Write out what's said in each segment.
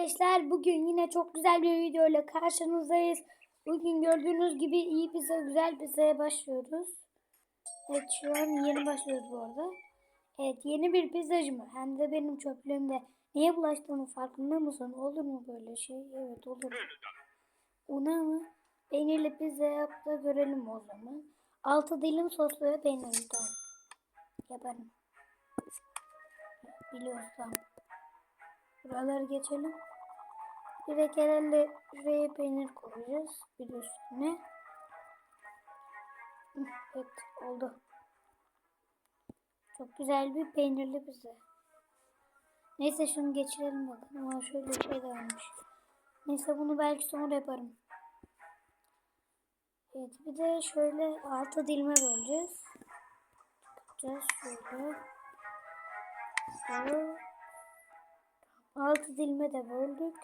Arkadaşlar bugün yine çok güzel bir video ile karşınızdayız. Bugün gördüğünüz gibi iyi pizza güzel pizzaya başlıyoruz. Evet şu an yeni başlıyoruz bu arada. Evet yeni bir pizzacı mı? Hem de benim çöplüğümde. Niye bulaştığının farkında mısın? Olur mu böyle şey? Evet olur. Una mı? Peynirli pizza yap da görelim o zaman. Altı dilim soslu ve peynirli tamam. Yaparım. Biliyoruz tamam. Buraları geçelim. Direkt herhalde şuraya peynir koyacağız. Bir üstüne. Evet oldu. Çok güzel bir peynirli pizza. Neyse şunu geçirelim bakalım. Ama şöyle bir şey de varmış. Neyse bunu belki sonra yaparım. Evet bir de şöyle altı dilime böleceğiz. Yapacağız şöyle. Şöyle. Altı dilime de böldük.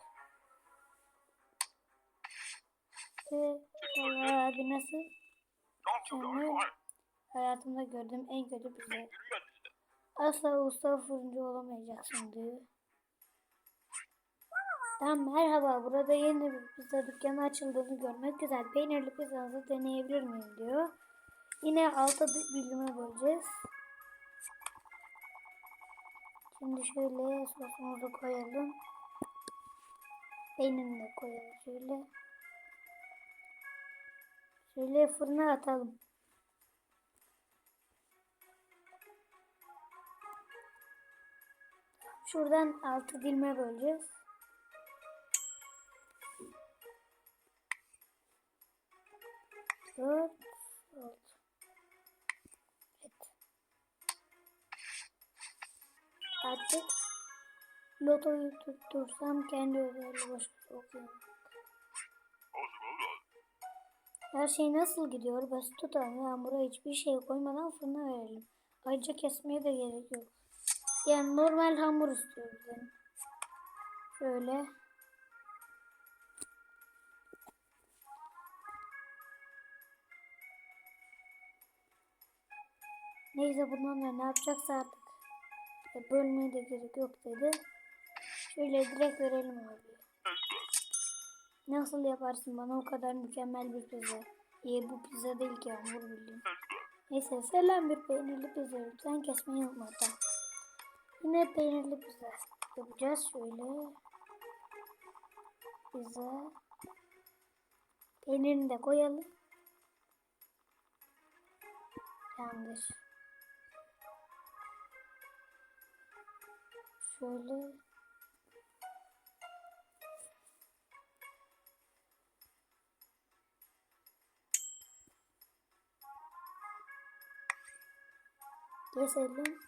Ve Allah abi nasıl? Şimdi hayatımda gördüğüm en kötü pizza. Asla usta fırıncı olamayacaksın diyor. Tamam merhaba burada yeni bir pizza dükkanı açıldığını görmek güzel. Peynirli pizzanızı deneyebilir miyim diyor. Yine altı dilime böleceğiz. Şimdi şöyle sosumuzu koyalım. Peynirini de koyalım şöyle. Şöyle fırına atalım. Şuradan altı dilime böleceğiz. Dört, altı. Evet. Artık lotoyu tuttursam kendi özelliği başka. Her şey nasıl gidiyor? Basit tutalım. Yağmura hiçbir şey koymadan fırına verelim. Ayrıca kesmeye de gerek yok. Yani normal hamur istiyoruz yani. Şöyle. Neyse bundan da ne yapacaksa artık. E, bölmeye de gerek yok dedi. Şöyle direkt verelim abi. Nasıl yaparsın bana o kadar mükemmel bir pizza? İyi bu pizza değil ki hamur bildiğin. Neyse selam bir peynirli pizza lütfen kesmeyi unutma. Yine peynirli pizza yapacağız şöyle. Pizza. Peynirini de koyalım. Yanlış. Şöyle. Keselim.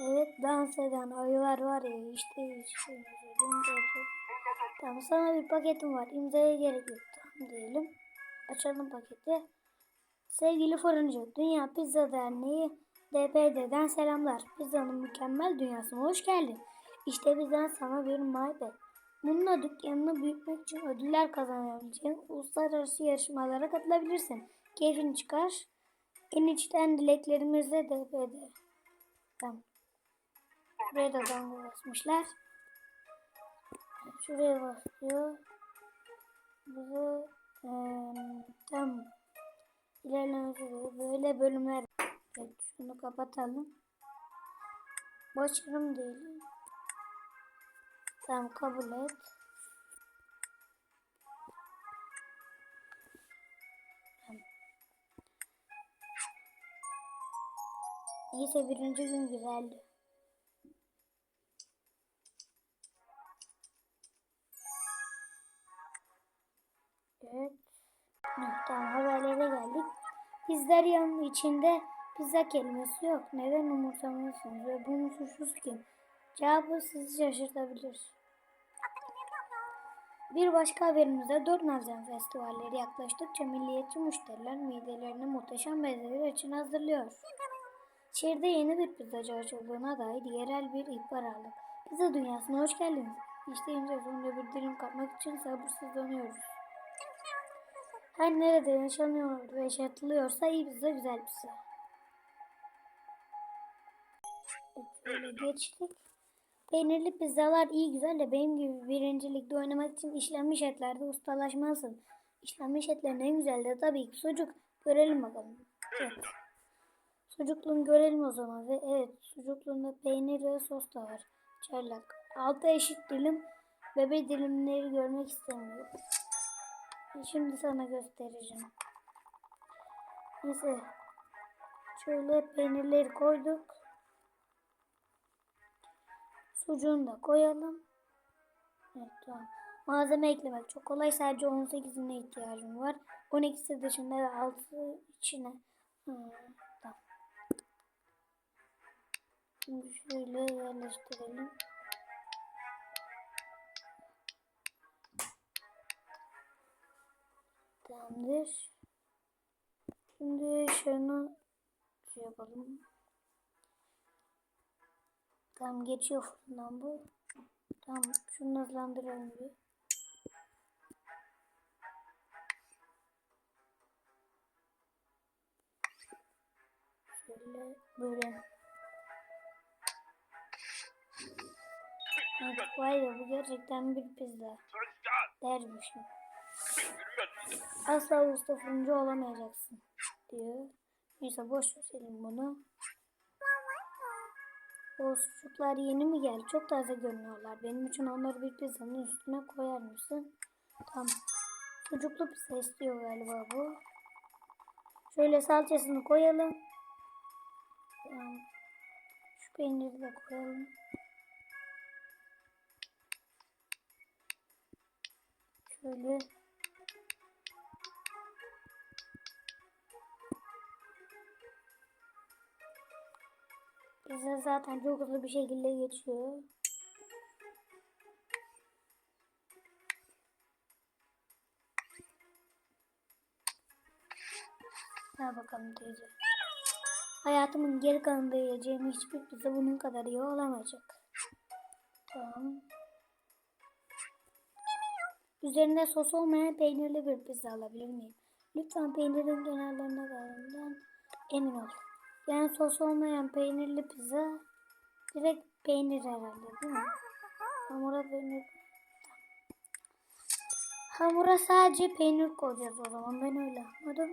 Evet dans eden ayılar var ya işte işte. Tamam sana bir paketim var. İmzaya gerek yok. Tamam diyelim. Açalım paketi. Sevgili fırıncı, Dünya Pizza Derneği DPD'den selamlar. Pizzanın mükemmel dünyasına hoş geldin. İşte bizden sana bir maybet. Bununla dükkanını büyütmek için ödüller kazanabileceğin uluslararası yarışmalara katılabilirsin. Keyfini çıkar. En içten dileklerimizle DPD. Tamam. Buraya da damga basmışlar. Şuraya basıyor. Bize eee tam ilerleme sürüyor. Böyle bölümler. Evet, şunu kapatalım. Başarım diyelim. Tamam kabul et. Tamam. Neyse birinci gün güzeldi. Evet. Tamam haberlere geldik. Bizler yanın içinde pizza kelimesi yok. Neden umursamıyorsunuz ve bunun suçlusu kim? Cevabı sizi şaşırtabilir. Bir başka haberimizde 4 Nazan festivalleri yaklaştıkça milliyetçi müşteriler midelerini muhteşem bezeler için hazırlıyor. Şehirde yeni bir pizzacı açıldığına dair yerel bir ihbar aldık. Pizza dünyasına hoş geldiniz. İşte sonunda bir dilim kapmak için sabırsızlanıyoruz. Her nerede yaşanıyor ve yaşatılıyorsa iyi pizza güzel pizza. Şöyle geçtik. Peynirli pizzalar iyi güzel de benim gibi birincilikte oynamak için işlenmiş etlerde ustalaşmalısın. İşlenmiş etlerin en güzeli de tabii ki sucuk. Görelim bakalım. Evet. Sucukluğunu görelim o zaman. Ve evet sucukluğunda peynir ve sos da var. Çaylak. Altı eşit dilim. Bebe dilimleri görmek istemiyorum. Şimdi sana göstereceğim. Neyse. Şöyle peynirleri koyduk. Sucuğunu da koyalım. Evet tamam. Malzeme eklemek çok kolay. Sadece 18'ine ihtiyacım var. 12'si dışında ve 6 içine. Hmm, tamam. Şimdi şöyle yerleştirelim. Tamamdır. Şimdi şunu şey yapalım. Tamam geçiyor fırından bu. Tamam şunu hızlandıralım bir. Şöyle böyle. Evet, vay be bu gerçekten bir pizza. Dermişim. Asla usta olamayacaksın diyor. Neyse boş verelim bunu. Sucuklar yeni mi geldi? Çok taze görünüyorlar. Benim için onları bir pizzanın üstüne koyar mısın? Tamam. Sucuklu pizza istiyor galiba bu. Şöyle salçasını koyalım. Tamam. Şu peyniri de koyalım. Şöyle. Pizza zaten çok hızlı bir şekilde geçiyor. Ha bakalım teyze. Hayatımın geri kalanında yiyeceğim hiçbir pizza bunun kadar iyi olamayacak. Tamam. Üzerinde sos olmayan peynirli bir pizza alabilir miyim? Lütfen peynirin kenarlarına kalanından emin ol. Yani sos olmayan peynirli pizza direkt peynir herhalde değil mi? Hamura peynir. Hamura sadece peynir koyacağız o zaman. Ben öyle anladım.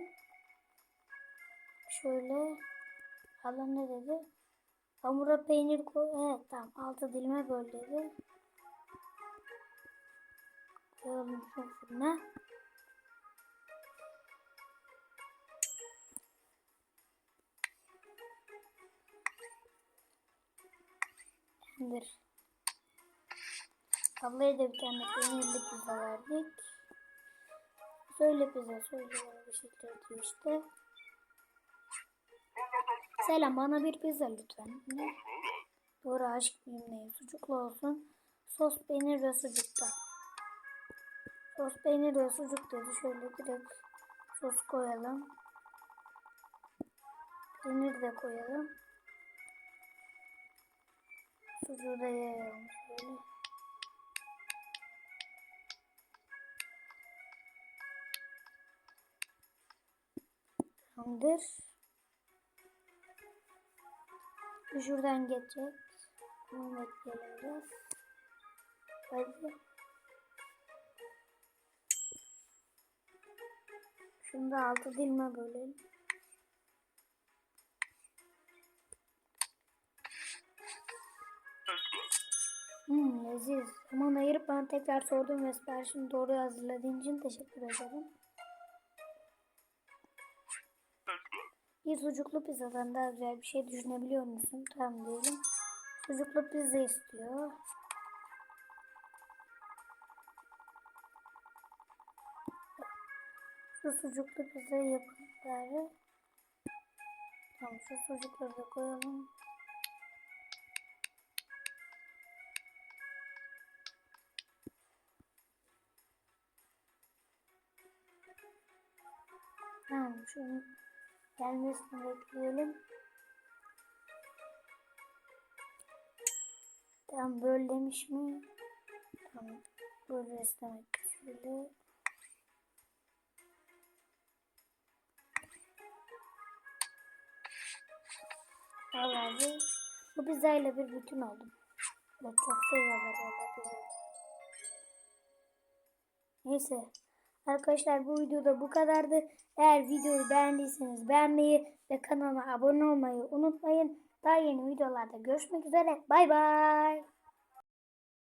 Şöyle. Allah ne dedi? Hamura peynir koy. Evet tamam. Altı dilime böl dedi. Koyalım şu Tamamdır. Ablaya da bir tane peynirli pizza verdik. Söyle pizza söyle bir şekilde diyor işte. Selam bana bir pizza lütfen. Ne? Doğru aşk bilmeyin. Sucuklu olsun. Sos peynir ve sucukta. Sos peynir ve sucuk dedi. Şöyle direkt sos koyalım. Peynir de koyalım. Sucuğu da yayalım şöyle. Tamamdır. Şuradan geçecek. Bunu bekleyelim. Hadi. Şunu da altı dilime bölelim. Hmm, leziz. Zaman ayırıp bana tekrar sordum ve siparişimi doğru hazırladığın için teşekkür ederim. Bir sucuklu pizzadan daha güzel bir şey düşünebiliyor musun? Tamam diyelim. Sucuklu pizza istiyor. Şu sucuklu pizzayı yapın bari. Tamam şu sucukları da koyalım. Şunun gelmesini bekleyelim. Tamam böyle demiş mi? Tamam böyle istemek şöyle. Al abi. Bu pizzayla bir bütün oldum. Ve çok pizzayı. Neyse. Arkadaşlar bu videoda bu kadardı. Eğer videoyu beğendiyseniz beğenmeyi ve kanala abone olmayı unutmayın. Daha yeni videolarda görüşmek üzere. Bay bay.